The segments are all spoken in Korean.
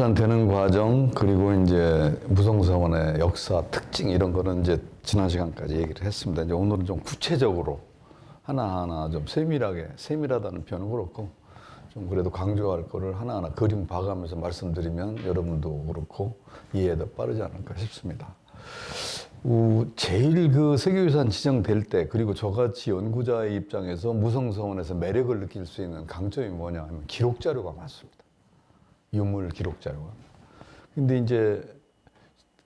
그 세계유산 되는 과정 그리고 이제 무성사원의 역사 특징 이런 거는 이제 지난 시간까지 얘기를 했습니다. 이제 오늘은 좀 구체적으로 하나하나 좀 세밀하게 세밀하다는 표현은 그렇고 좀 그래도 강조할 거를 하나하나 그림 봐가면서 말씀드리면 여러분도 그렇고 이해도 빠르지 않을까 싶습니다. 우, 제일 그 세계유산 지정될 때 그리고 저같이 연구자의 입장에서 무성서원에서 매력을 느낄 수 있는 강점이 뭐냐 하면 기록 자료가 많습니다. 유물 기록 자료가. 근데 이제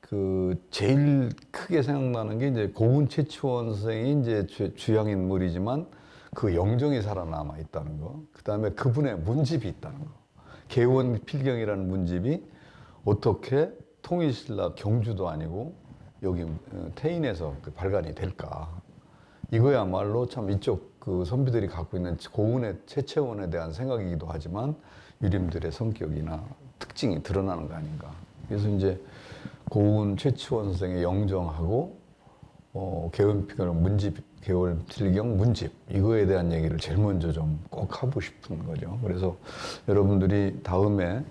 그 제일 크게 생각나는 게 이제 고은 최치원 선생이 이제 주- 주양 인물이지만 그 영정이 살아남아 있다는 거. 그 다음에 그분의 문집이 있다는 거. 개원 필경이라는 문집이 어떻게 통일신라 경주도 아니고 여기 어, 태인에서 그 발간이 될까. 이거야말로 참 이쪽 그 선비들이 갖고 있는 고운의 최채원에 대한 생각이기도 하지만 유림들의 성격이나 특징이 드러나는 거 아닌가. 그래서 이제 고운 최치원 선생의 영정하고 어, 개원필경 문집, 개월필경 문집 이거에 대한 얘기를 제일 먼저 좀 꼭 하고 싶은 거죠. 그래서 여러분들이 다음에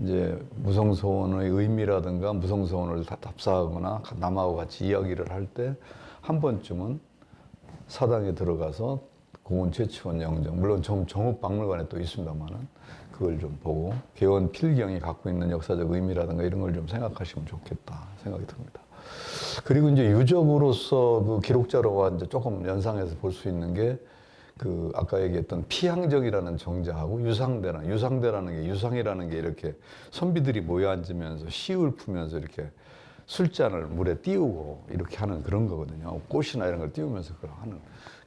이제 무성서원의 의미라든가 무성서원을 다 답사하거나 남하고 같이 이야기를 할 때 한 번쯤은 사당에 들어가서 공원 최치원 영정 물론 정, 정읍박물관에 또 있습니다만은 그걸 좀 보고 개원 필경이 갖고 있는 역사적 의미라든가 이런 걸 좀 생각하시면 좋겠다 생각이 듭니다. 그리고 이제 유적으로서 그 기록자로와 이제 조금 연상해서 볼 수 있는 게 그 아까 얘기했던 피향적이라는 정자하고 유상대라는 유상대라는 게 유상이라는 게 이렇게 선비들이 모여 앉으면서 시을 풀면서 이렇게 술잔을 물에 띄우고 이렇게 하는 그런 거거든요. 꽃이나 이런 걸 띄우면서 그걸 하는.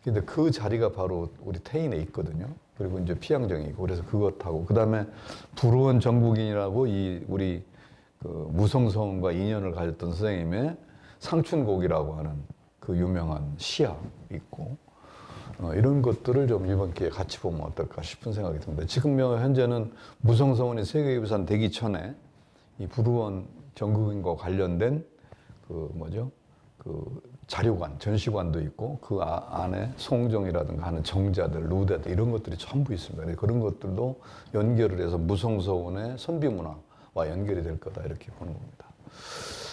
근데 그 자리가 바로 우리 태인에 있거든요. 그리고 이제 피양정이고 그래서 그것하고 그다음에 불우원 정국인이라고 이 우리 그 무성성과 인연을 가졌던 선생님의 상춘곡이라고 하는 그 유명한 시합 있고 어, 이런 것들을 좀 이번 기회에 같이 보면 어떨까 싶은 생각이 듭니다. 지금 현재는 무성서원이 세계유산 되기 전에 이 부루원 정국인과 관련된 그 뭐죠? 그 자료관, 전시관도 있고 그 아- 안에 송정이라든가 하는 정자들, 루데들 이런 것들이 전부 있습니다. 그런 것들도 연결을 해서 무성서원의 선비문화와 연결이 될 거다 이렇게 보는 겁니다.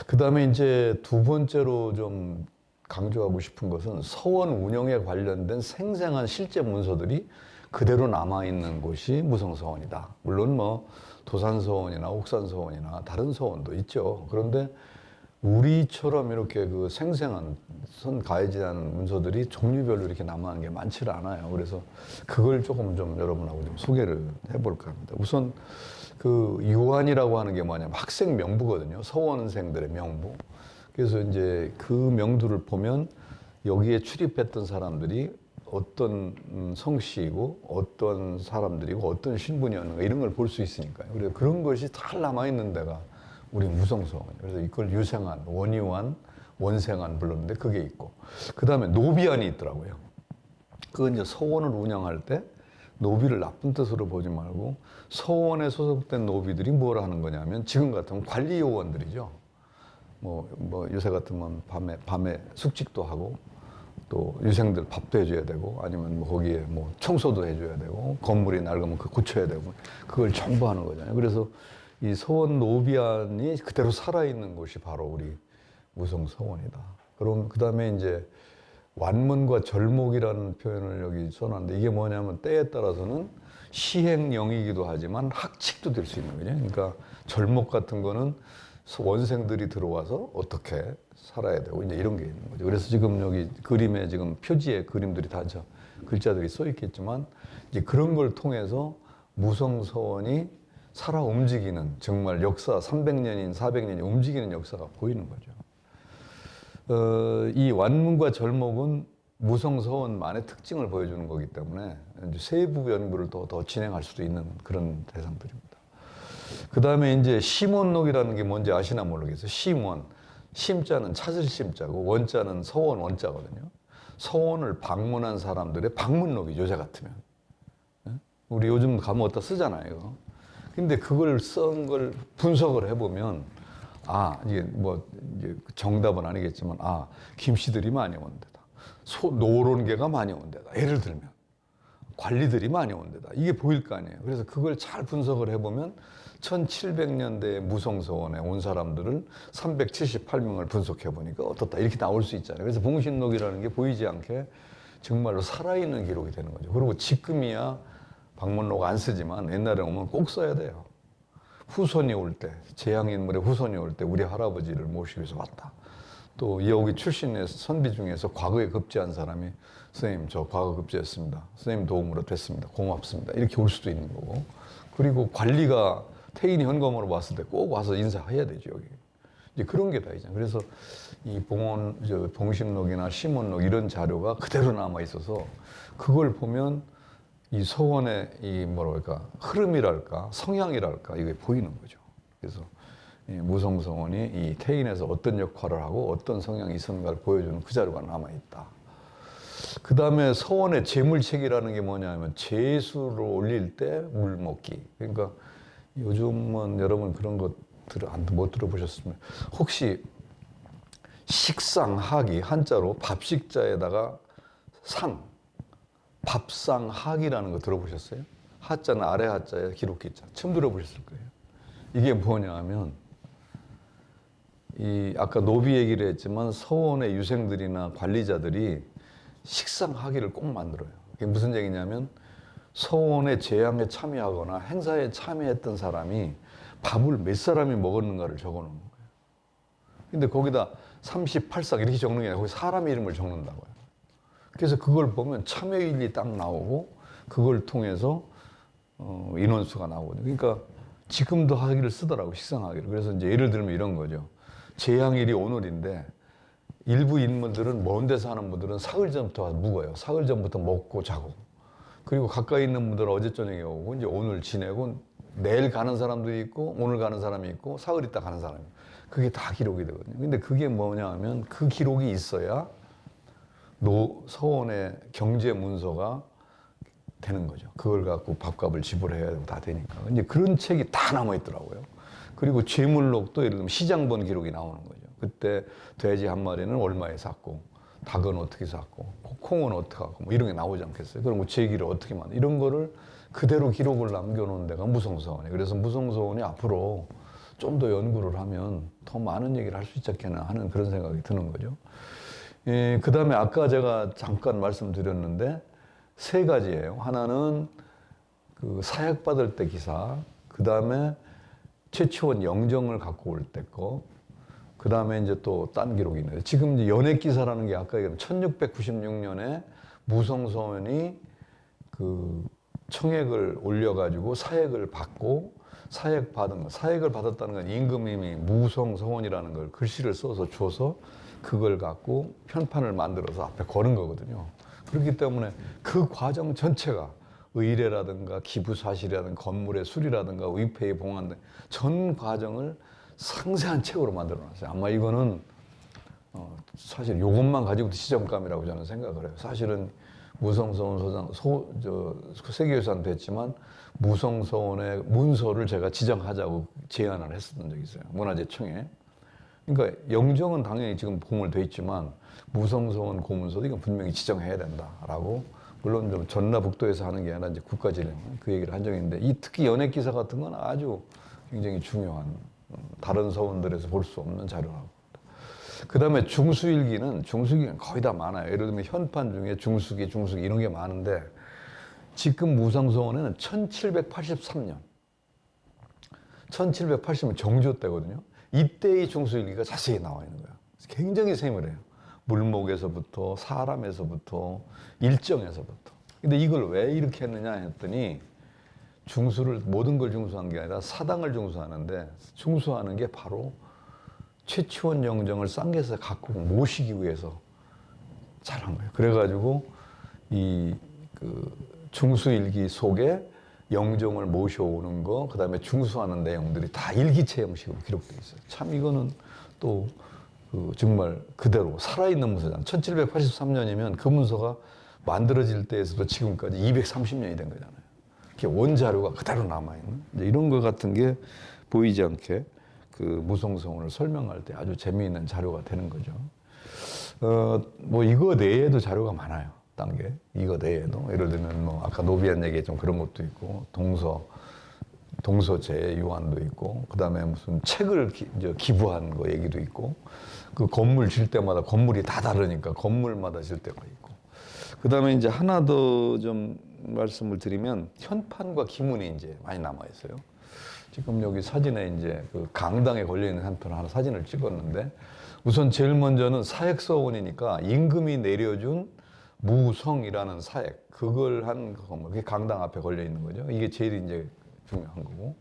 그 다음에 이제 두 번째로 좀 강조하고 싶은 것은 서원 운영에 관련된 생생한 실제 문서들이 그대로 남아있는 곳이 무성서원이다. 물론 뭐 도산서원이나 옥산서원이나 다른 서원도 있죠. 그런데 우리처럼 이렇게 그 생생한 선 가해지하는 문서들이 종류별로 이렇게 남아있는 게 많지를 않아요. 그래서 그걸 조금 좀 여러분하고 좀 소개를 해볼까 합니다. 우선 그 유한이라고 하는 게 뭐냐면 학생 명부거든요. 서원생들의 명부. 그래서 이제 그 명두를 보면 여기에 출입했던 사람들이 어떤 음, 성씨이고 어떤 사람들이고 어떤 신분이었는가 이런 걸 볼 수 있으니까요. 그래서 그런 것이 잘 남아 있는 데가 우리 무성서원이에요. 그래서 이걸 유생한, 원유한, 원생한 불렀는데 그게 있고 그 다음에 노비안이 있더라고요. 그건 이제 서원을 운영할 때 노비를 나쁜 뜻으로 보지 말고 서원에 소속된 노비들이 뭘 하는 거냐면 지금 같으면 관리 요원들이죠. 뭐, 뭐 요새 같으면 밤에 밤에 숙직도 하고 또 유생들 밥도 해줘야 되고 아니면 뭐 거기에 뭐 청소도 해줘야 되고 건물이 낡으면 그 고쳐야 되고 그걸 전부 하는 거잖아요. 그래서 이 서원 노비안이 그대로 살아있는 곳이 바로 우리 무성 서원이다. 그럼 그 다음에 이제 완문과 절목이라는 표현을 여기 써놨는데 이게 뭐냐면 때에 따라서는 시행령이기도 하지만 학칙도 될 수 있는 거죠. 그러니까 절목 같은 거는 원생들이 들어와서 어떻게 살아야 되고 이제 이런 게 있는 거죠. 그래서 지금 여기 그림에 지금 표지에 그림들이 다 저 글자들이 써 있겠지만 이제 그런 걸 통해서 무성서원이 살아 움직이는 정말 역사 300년인 400년이 움직이는 역사가 보이는 거죠. 어, 이 완문과 절목은 무성서원만의 특징을 보여주는 거기 때문에 세부 연구를 더, 더 진행할 수도 있는 그런 대상들입니다. 그 다음에 이제 심원록이라는 게 뭔지 아시나 모르겠어요. 심원. 심자는 찾을 심자고 원자는 서원 원자거든요. 서원을 방문한 사람들의 방문록이죠, 요새 같으면. 예? 우리 요즘 가면 어디다 쓰잖아요. 근데 그걸 쓴 걸 분석을 해보면, 아, 이게 뭐, 이제 정답은 아니겠지만, 아, 김씨들이 많이 온 데다. 소, 노론계가 많이 온 데다. 예를 들면. 관리들이 많이 온 데다. 이게 보일 거 아니에요. 그래서 그걸 잘 분석을 해보면 1700년대 무성서원에 온 사람들을 378명을 분석해 보니까 어떻다. 이렇게 나올 수 있잖아요. 그래서 봉신록이라는 게 보이지 않게 정말로 살아있는 기록이 되는 거죠. 그리고 지금이야 방문록 안 쓰지만 옛날에 오면 꼭 써야 돼요. 후손이 올 때, 재앙인물의 후손이 올 때 우리 할아버지를 모시기 위해서 왔다. 또 여기 출신의 선비 중에서 과거에 급제한 사람이 선생님 저 과거 급제했습니다. 선생님 도움으로 됐습니다. 고맙습니다. 이렇게 올 수도 있는 거고. 그리고 관리가 태인이 현검으로 왔을 때 꼭 와서 인사해야 되죠 여기. 이제 그런 게 다 있잖아요. 그래서 이 봉원, 저 봉심록이나 시문록 이런 자료가 그대로 남아 있어서 그걸 보면 이 서원의 이 뭐랄까 흐름이랄까 성향이랄까 이게 보이는 거죠. 그래서 이 무성서원이 이 태인에서 어떤 역할을 하고 어떤 성향이 있었는가를 보여주는 그 자료가 남아 있다. 그 다음에 서원의 재물책이라는 게 뭐냐면 재수를 올릴 때 물 먹기. 그러니까 요즘은 여러분 그런 것 들어 못 들어보셨으면 혹시 식상하기 한자로 밥식자에다가 상 밥상학이라는 거 들어보셨어요? 하자는 아래 하자에 기록기 자 처음 들어보셨을 거예요. 이게 뭐냐면 이 아까 노비 얘기를 했지만 서원의 유생들이나 관리자들이 식상하기를 꼭 만들어요. 이게 무슨 얘기냐면 서원의 재앙에 참여하거나 행사에 참여했던 사람이 밥을 몇 사람이 먹었는가를 적어 놓는 거예요. 근데 거기다 38상 이렇게 적는 게 아니라 거기 사람 이름을 적는다고요. 그래서 그걸 보면 참여일이 딱 나오고 그걸 통해서 어, 인원수가 나오거든요. 그러니까 지금도 하기를 쓰더라고 식상하기를. 그래서 이제 예를 들면 이런 거죠. 재앙일이 오늘인데 일부 인물들은 먼 데서 하는 분들은 사흘 전부터 와서 묵어요. 사흘 전부터 먹고 자고. 그리고 가까이 있는 분들은 어제 저녁에 오고 이제 오늘 지내고 내일 가는 사람도 있고 오늘 가는 사람이 있고 사흘 있다 가는 사람이 그게 다 기록이 되거든요. 근데 그게 뭐냐 하면 그 기록이 있어야 노 서원의 경제 문서가 되는 거죠. 그걸 갖고 밥값을 지불해야 되고 다 되니까. 이제 그런 책이 다 남아 있더라고요. 그리고 죄물록도 예를 들면 시장본 기록이 나오는 거죠. 그때 돼지 한 마리는 얼마에 샀고, 닭은 어떻게 샀고, 콩은 어떻게 하고, 뭐 이런 게 나오지 않겠어요? 그럼 뭐 제기를 어떻게 만 이런 거를 그대로 기록을 남겨놓은 데가 무성서원이에요. 그래서 무성서원이 앞으로 좀 더 연구를 하면 더 많은 얘기를 할 수 있지 않겠나 하는 그런 생각이 드는 거죠. 예, 그 다음에 아까 제가 잠깐 말씀드렸는데 세 가지예요. 하나는 그 사약 받을 때 기사, 그 다음에 최초원 영정을 갖고 올 때 거, 그 다음에 이제 또 딴 기록이 있는데 지금 연액 기사라는 게 아까 얘기한 1696년에 무성서원이 그 청액을 올려가지고 사액을 받고 사액 받은 거, 사액을 받았다는 건 임금님이 무성서원이라는 걸 글씨를 써서 줘서 그걸 갖고 편판을 만들어서 앞에 거는 거거든요. 그렇기 때문에 그 과정 전체가 의뢰라든가 기부 사실이라든가 건물의 수리라든가 위패의 봉안 등전 과정을 상세한 책으로 만들어 놨어요. 아마 이거는 어, 사실 이것만 가지고도 시정감이라고 저는 생각을 해요. 사실은 무성서원 소장, 소, 저, 세계유산 됐지만 무성서원의 문서를 제가 지정하자고 제안을 했었던 적이 있어요. 문화재청에. 그러니까 영정은 당연히 지금 공을돼 있지만 무성서원 고문서도 이건 분명히 지정해야 된다라고 물론 좀 전라북도에서 하는 게 아니라 이제 국가지령 그 얘기를 한 있는데 이 특히 연예 기사 같은 건 아주 굉장히 중요한 음, 다른 서원들에서 볼 수 없는 자료라고. 그 다음에 중수일기는 중수기는 거의 다 많아요. 예를 들면 현판 중에 중수기, 중수기 이런 게 많은데 지금 무성서원에는 1783년 1780년 정조 때거든요. 이때의 중수일기가 자세히 나와 있는 거예요. 굉장히 세밀해요. 물목에서부터 사람에서부터 일정에서부터. 근데 이걸 왜 이렇게 했느냐 했더니 중수를 모든 걸 중수한 게 아니라 사당을 중수하는데 중수하는 게 바로 최치원 영정을 쌍계에서 갖고 모시기 위해서 잘한 거예요. 그래가지고 이 그 중수일기 속에 영정을 모셔오는 거, 그 다음에 중수하는 내용들이 다 일기체 형식으로 기록되어 있어요. 참 이거는 또 그 정말 그대로 살아있는 문서잖아요. 1783년이면 그 문서가 만들어질 때에서도 지금까지 230년이 된 거잖아요. 이렇게 원자료가 그대로 남아있는 이런 것 같은 게 보이지 않게 그 무성성을 설명할 때 아주 재미있는 자료가 되는 거죠. 어, 뭐 이거 내에도 자료가 많아요. 단계 이거 외에도 예를 들면 뭐 아까 노비안 얘기 좀 그런 것도 있고 동서 동서제 유한도 있고 그다음에 무슨 책을 기, 이제 기부한 거 얘기도 있고 그 건물 질 때마다 건물이 다 다르니까 건물마다 질 때가 있고. 그다음에 이제 하나 더 좀 말씀을 드리면 현판과 기문이 이제 많이 남아 있어요. 지금 여기 사진에 이제 그 강당에 걸려 있는 한 편 하나 사진을 찍었는데 우선 제일 먼저는 사액서원이니까 임금이 내려준 무성이라는 사액 그걸 한 거, 그게 강당 앞에 걸려 있는 거죠. 이게 제일 이제 중요한 거고.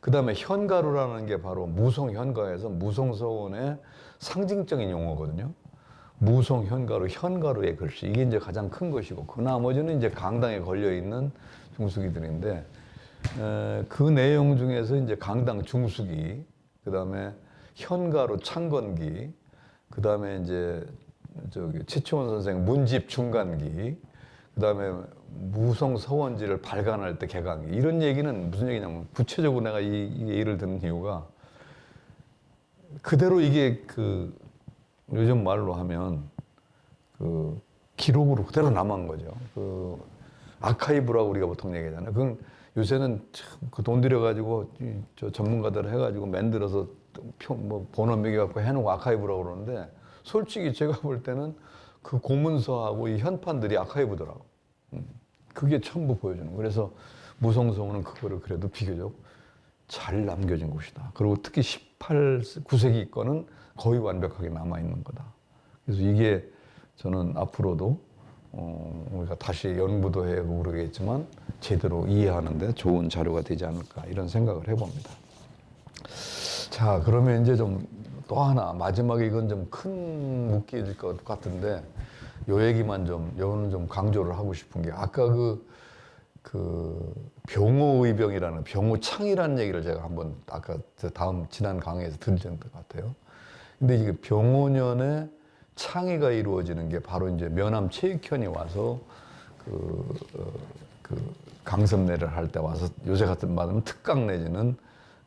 그 다음에 현가루라는 게 바로 무성 현가에서 무성 서원의 상징적인 용어거든요. 무성 현가루, 현가루의 글씨 이게 이제 가장 큰 것이고 그 나머지는 이제 강당에 걸려 있는 중수기들인데 에, 그 내용 중에서 이제 강당 중수기, 그 다음에 현가루 창건기, 그 다음에 이제 저기 최치원 선생 문집 중간기, 그 다음에 무성 서원지를 발간할 때 개강기 이런 얘기는 무슨 얘기냐면 구체적으로 내가 이, 이 예를 드는 이유가 그대로 이게 그 요즘 말로 하면 그 기록으로 그대로 남은 거죠. 그 아카이브라고 우리가 보통 얘기하잖아요. 그건 요새는 그 돈 들여가지고 이- 저 전문가들 해가지고 만들어서 표, 뭐 번호 매겨갖고 해놓고 아카이브라고 그러는데 솔직히 제가 볼 때는 그 고문서하고 이 현판들이 아카이브더라고. 음. 그게 전부 보여주는. 거. 그래서 무성서원은 그거를 그래도 비교적 잘 남겨진 곳이다. 그리고 특히 18, 9세기 거는 거의 완벽하게 남아있는 거다. 그래서 이게 저는 앞으로도 어, 우리가 다시 연구도 해고 그러겠지만 제대로 이해하는데 좋은 자료가 되지 않을까 이런 생각을 해봅니다. 자, 그러면 이제 좀 또 하나 마지막에 이건 좀 큰 묶일 것 같은데 요 얘기만 좀 요는 좀 강조를 하고 싶은 게 아까 그 그 병호의병이라는 병호창이라는 얘기를 제가 한번 아까 저 다음 지난 강의에서 들은 것 같아요. 근데 이게 병호년에 창의가 이루어지는 게 바로 이제 면함 체육현이 와서 그, 어, 그 강습례를 할 때 와서 요새 같은 말하면 특강 내지는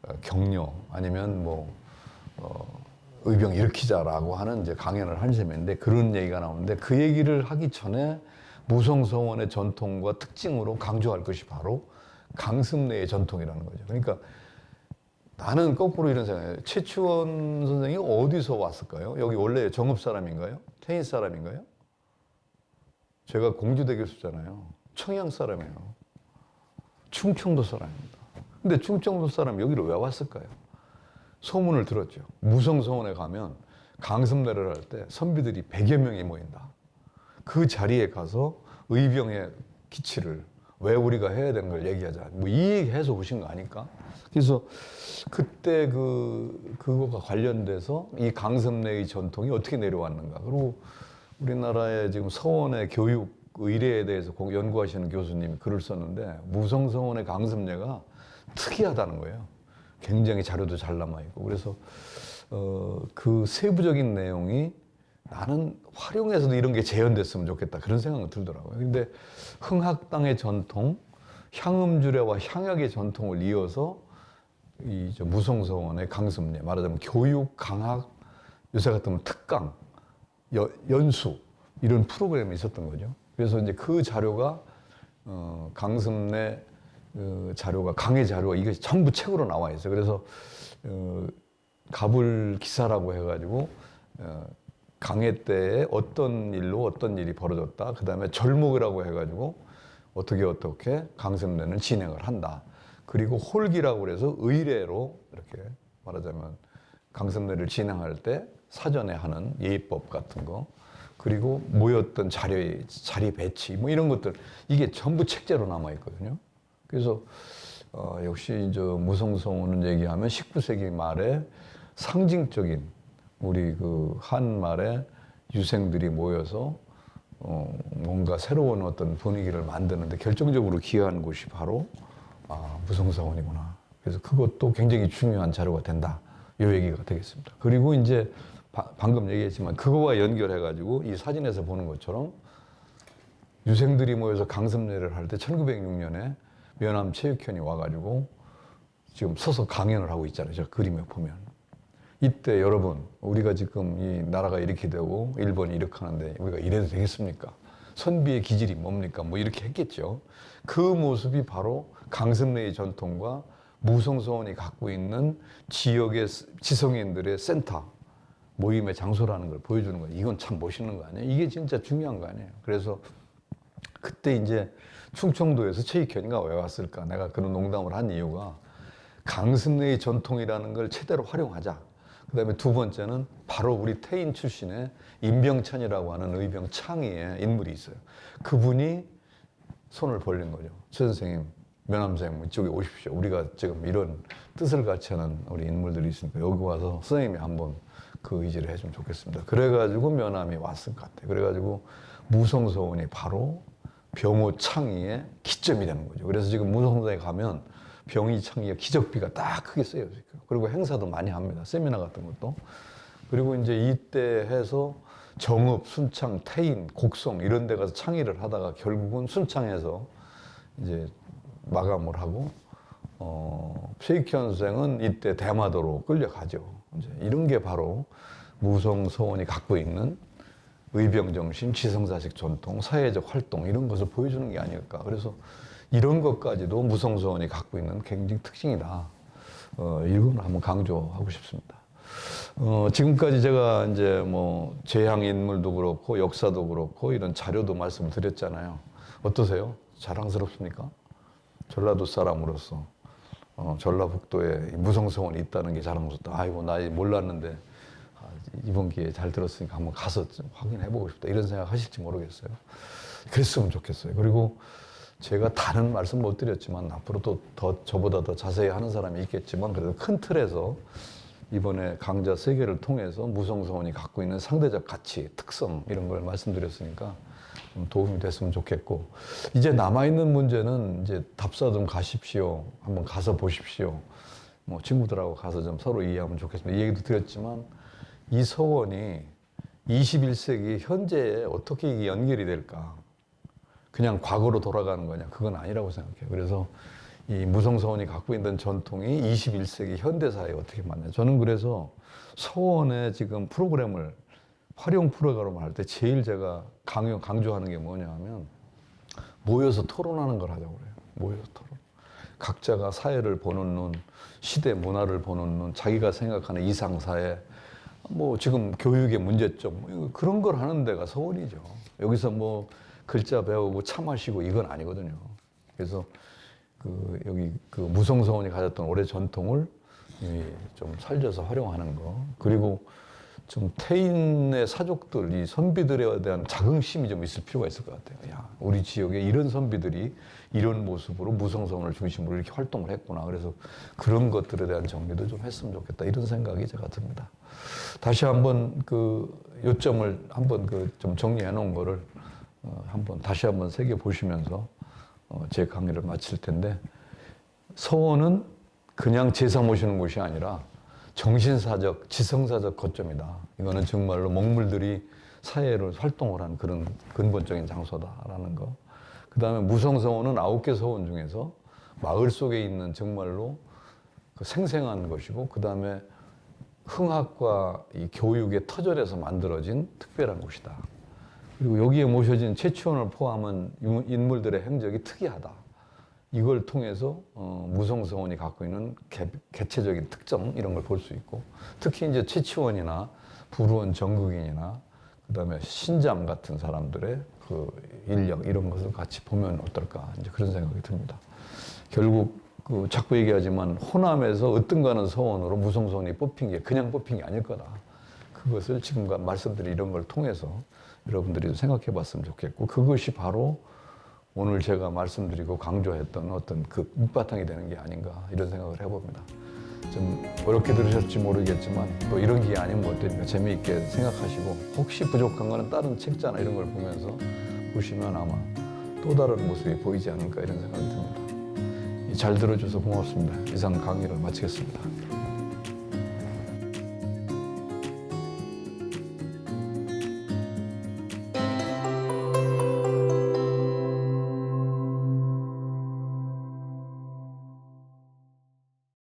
어, 격려 아니면 뭐 어, 의병 일으키자라고 하는 이제 강연을 한 셈인데 그런 얘기가 나오는데 그 얘기를 하기 전에 무성서원의 전통과 특징으로 강조할 것이 바로 강습례의 전통이라는 거죠. 그러니까 나는 거꾸로 이런 생각이에요. 최치원 선생이 어디서 왔을까요? 여기 원래 정읍 사람인가요? 테니스 사람인가요? 제가 공주대 교수잖아요. 청양 사람이에요. 충청도 사람입니다. 근데 충청도 사람 여기로 왜 왔을까요? 소문을 들었죠. 무성서원에 가면 강습례를 할 때 선비들이 100여 명이 모인다. 그 자리에 가서 의병의 기치를 왜 우리가 해야 되는 걸 얘기하자. 뭐 이 얘기 해서 오신 거 아닐까? 그래서 그때 그, 그거가 관련돼서 이 강습례의 전통이 어떻게 내려왔는가. 그리고 우리나라의 지금 서원의 교육 의례에 대해서 공- 연구하시는 교수님이 글을 썼는데 무성서원의 강습례가 특이하다는 거예요. 굉장히 자료도 잘 남아있고. 그래서 어, 그 세부적인 내용이 나는 활용해서도 이런 게 재현됐으면 좋겠다 그런 생각이 들더라고요. 근데 흥학당의 전통, 향음주례와 향약의 전통을 이어서 이저 무성서원의 강습례 말하자면 교육 강학 요새 같으면 특강 여- 연수 이런 프로그램이 있었던 거죠. 그래서 이제 그 자료가 어, 강습례 그 자료가 강의 자료가 이게 전부 책으로 나와 있어요. 그래서 어, 가불 기사라고 해가지고 어, 강해 때에 어떤 일로 어떤 일이 벌어졌다. 그 다음에 절목이라고 해가지고 어떻게 어떻게 강습례는 진행을 한다. 그리고 홀기라고 그래서 의례로 이렇게 말하자면 강습례를 진행할 때 사전에 하는 예의법 같은 거 그리고 모였던 자료의 자리 배치 뭐 이런 것들 이게 전부 책제로 남아 있거든요. 그래서 어, 역시 이제 무성성어는 얘기하면 19세기 말에 상징적인 우리 그 한말의 유생들이 모여서 어, 뭔가 새로운 어떤 분위기를 만드는데 결정적으로 기여한 곳이 바로 아, 무성사원이구나. 그래서 그것도 굉장히 중요한 자료가 된다. 이 얘기가 되겠습니다. 그리고 이제 바- 방금 얘기했지만 그거와 연결해가지고 이 사진에서 보는 것처럼 유생들이 모여서 강습례를 할 때 1906년에 면함 체육현이 와가지고 지금 서서 강연을 하고 있잖아요. 저 그림에 보면. 이때 여러분, 우리가 지금 이 나라가 이렇게 되고 일본이 이렇게 하는데 우리가 이래도 되겠습니까? 선비의 기질이 뭡니까? 뭐 이렇게 했겠죠. 그 모습이 바로 강습내의 전통과 무성서원이 갖고 있는 지역의 지성인들의 센터 모임의 장소라는 걸 보여주는 거예요. 이건 참 멋있는 거 아니에요? 이게 진짜 중요한 거 아니에요? 그래서 그때 이제 충청도에서 최익현이가 왜 왔을까? 내가 그런 농담을 한 이유가 강승래의 전통이라는 걸 최대로 활용하자. 그 다음에 두 번째는 바로 우리 태인 출신의 임병찬이라고 하는 의병 창의의 인물이 있어요. 그분이 손을 벌린 거죠. 최 선생님, 면함 선생님 이쪽에 오십시오. 우리가 지금 이런 뜻을 같이 하는 우리 인물들이 있으니까 여기 와서 선생님이 한번 그 의지를 해주면 좋겠습니다. 그래가지고 면함이 왔을 것 같아요. 그래가지고 무성서원이 바로 병호 창의의 기점이 되는 거죠. 그래서 지금 무성서에 가면 병희 창의의 기적비가 딱 크게 쓰여져 있고요. 그리고 행사도 많이 합니다. 세미나 같은 것도. 그리고 이제 이때 해서 정읍, 순창, 태인, 곡성 이런 데 가서 창의를 하다가 결국은 순창에서 이제 마감을 하고 어, 최익현 선생은 이때 대마도로 끌려가죠. 이제 이런 게 바로 무성 서원이 갖고 있는 의병 정신, 지성사식 전통, 사회적 활동 이런 것을 보여주는 게 아닐까. 그래서 이런 것까지도 무성서원이 갖고 있는 굉장히 특징이다. 어, 이건 한번 강조하고 싶습니다. 어, 지금까지 제가 이제 뭐 재향 인물도 그렇고 역사도 그렇고 이런 자료도 말씀을 드렸잖아요. 어떠세요? 자랑스럽습니까? 전라도 사람으로서 어, 전라북도에 무성서원이 있다는 게 자랑스럽다. 아이고 나 몰랐는데 아, 이번 기회에 잘 들었으니까 한번 가서 좀 확인해 보고 싶다. 이런 생각 하실지 모르겠어요. 그랬으면 좋겠어요. 그리고 제가 다른 말씀 못 드렸지만 앞으로 또 더 저보다 더 자세히 하는 사람이 있겠지만 그래도 큰 틀에서 이번에 강좌 세 개를 통해서 무성서원이 갖고 있는 상대적 가치, 특성 이런 걸 말씀드렸으니까 좀 도움이 됐으면 좋겠고 이제 남아 있는 문제는 이제 답사 좀 가십시오. 한번 가서 보십시오. 뭐 친구들하고 가서 좀 서로 이해하면 좋겠습니다. 이 얘기도 드렸지만 이 서원이 21세기 현재에 어떻게 이게 연결이 될까? 그냥 과거로 돌아가는 거냐? 그건 아니라고 생각해요. 그래서 이 무성서원이 갖고 있는 전통이 21세기 현대사에 어떻게 맞냐. 저는 그래서 서원의 지금 프로그램을 활용 프로그램을 할 때 제일 제가 강요, 강조하는 게 뭐냐 하면 모여서 토론하는 걸 하자고 그래요. 모여서 토론. 각자가 사회를 보는 눈, 시대 문화를 보는 눈, 자기가 생각하는 이상사회, 뭐 지금 교육의 문제점, 뭐 그런 걸 하는 데가 서원이죠. 여기서 뭐 글자 배우고 차 마시고 이건 아니거든요. 그래서 그 여기 그 무성서원이 가졌던 오래 전통을 이좀 살려서 활용하는 거 그리고 좀 태인의 사족들 이 선비들에 대한 자긍심이 좀 있을 필요가 있을 것 같아요. 야 우리 지역에 이런 선비들이 이런 모습으로 무성서원을 중심으로 이렇게 활동을 했구나. 그래서 그런 것들에 대한 정리도 좀 했으면 좋겠다. 이런 생각이 제가 듭니다. 다시 한번 그 요점을 한번 그 좀 정리해 놓은 거를 어, 한번 다시 한번 새겨 보시면서 어, 제 강의를 마칠 텐데 서원은 그냥 제사 모시는 곳이 아니라 정신사적, 지성사적 거점이다. 이거는 정말로 먹물들이 사회를 활동을 한 그런 근본적인 장소다라는 거. 그 다음에 무성서원은 아홉 개 서원 중에서 마을 속에 있는 정말로 그 생생한 것이고, 그 다음에 흥학과 이 교육의 터전에서 만들어진 특별한 곳이다. 그리고 여기에 모셔진 최치원을 포함한 인물들의 행적이 특이하다. 이걸 통해서 어, 무성서원이 갖고 있는 개, 개체적인 특성 이런 걸 볼 수 있고 특히 이제 최치원이나 부루원 정극인이나 그다음에 신잠 같은 사람들의 그 인력 이런 것을 같이 보면 어떨까 이제 그런 생각이 듭니다. 결국 그 자꾸 얘기하지만 호남에서 어떤가는 서원으로 무성서원이 뽑힌 게 그냥 뽑힌 게 아닐 거다. 그것을 지금과 말씀드린 이런 걸 통해서 여러분들이 생각해 봤으면 좋겠고 그것이 바로 오늘 제가 말씀드리고 강조했던 어떤 그 밑바탕이 되는 게 아닌가 이런 생각을 해봅니다. 좀 어렵게 들으셨지 모르겠지만 또 이런 게 아니면 뭐 어때니까 재미있게 생각하시고 혹시 부족한 거는 다른 책자나 이런 걸 보면서 보시면 아마 또 다른 모습이 보이지 않을까 이런 생각이 듭니다. 잘 들어줘서 고맙습니다. 이상 강의를 마치겠습니다.